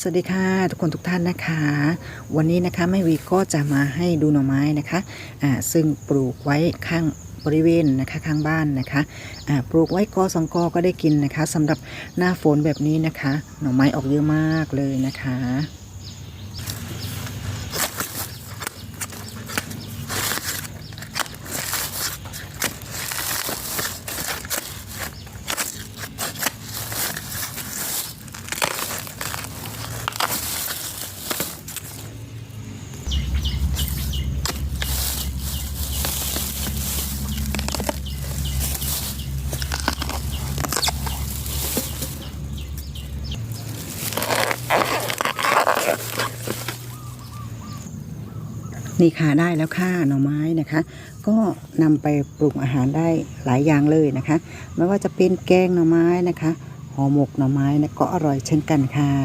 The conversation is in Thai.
สวัสดีค่ะทุกคนทุกท่านนะคะ วันนี้นะคะแม่วีก็จะมาให้ดูหน่อไม้นะคะอ่าซึ่งปลูกไว้ข้างบริเวณนะคะข้างบ้านนะคะอ่าปลูกไว้กอสองกอก็ได้กินนะคะสำหรับหน้าฝนแบบนี้นะคะ หน่อไม้ออกเยอะมากเลยนะคะ นี่ค่ะได้แล้วค่ะหน่อไม้นะคะ ก็นำไปปรุงอาหารได้หลายอย่างเลยนะคะ ไม่ว่าจะเป็นแกงหน่อไม้นะคะห่อหมกหน่อไม้นะก็อร่อยเช่นกันค่ะ